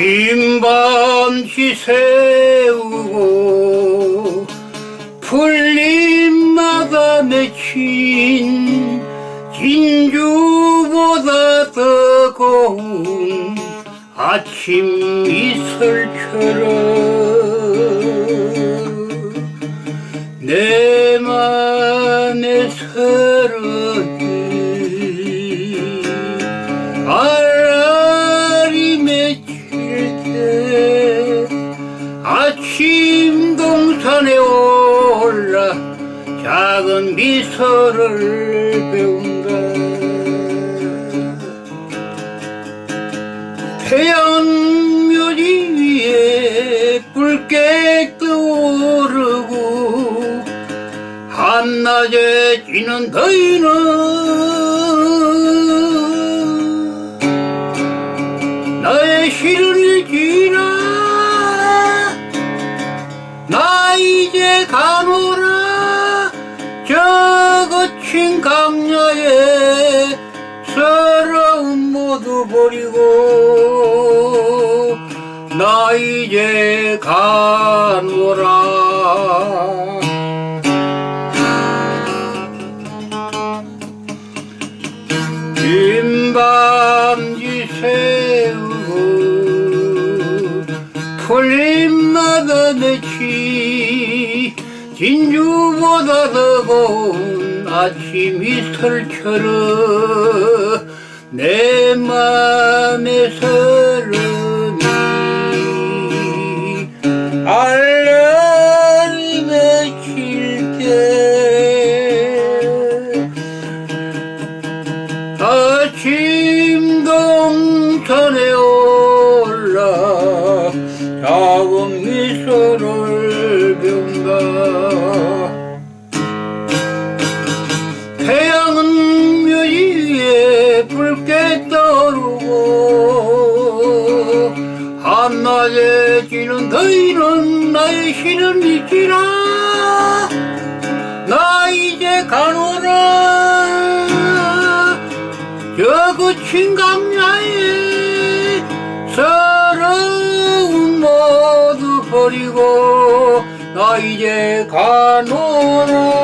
긴밤시 세우고 풀잎마다 맺힌 진주보다 더 고운 아침 이슬처럼 아침 동산에 올라 작은 미소를 배운다. 태양 묘지 위에 붉게 떠오르고 한낮에 찌는 더위는 나의 시련일지라 나 이제 가노라. 저 거친 강야에 서러움 모두 버리고 나 이제 가노라. 긴밤지 세우고 풀잎마다 맺히 진주보다 더 고운 아침 이슬처럼 내 맘에 서름이 알알이 맺힐 때 아침 동산에 올라 작은 미소 시는 있지라. 나 이제 가노라. 저 거친 강야에 서러움 모두 버리고 나 이제 가노라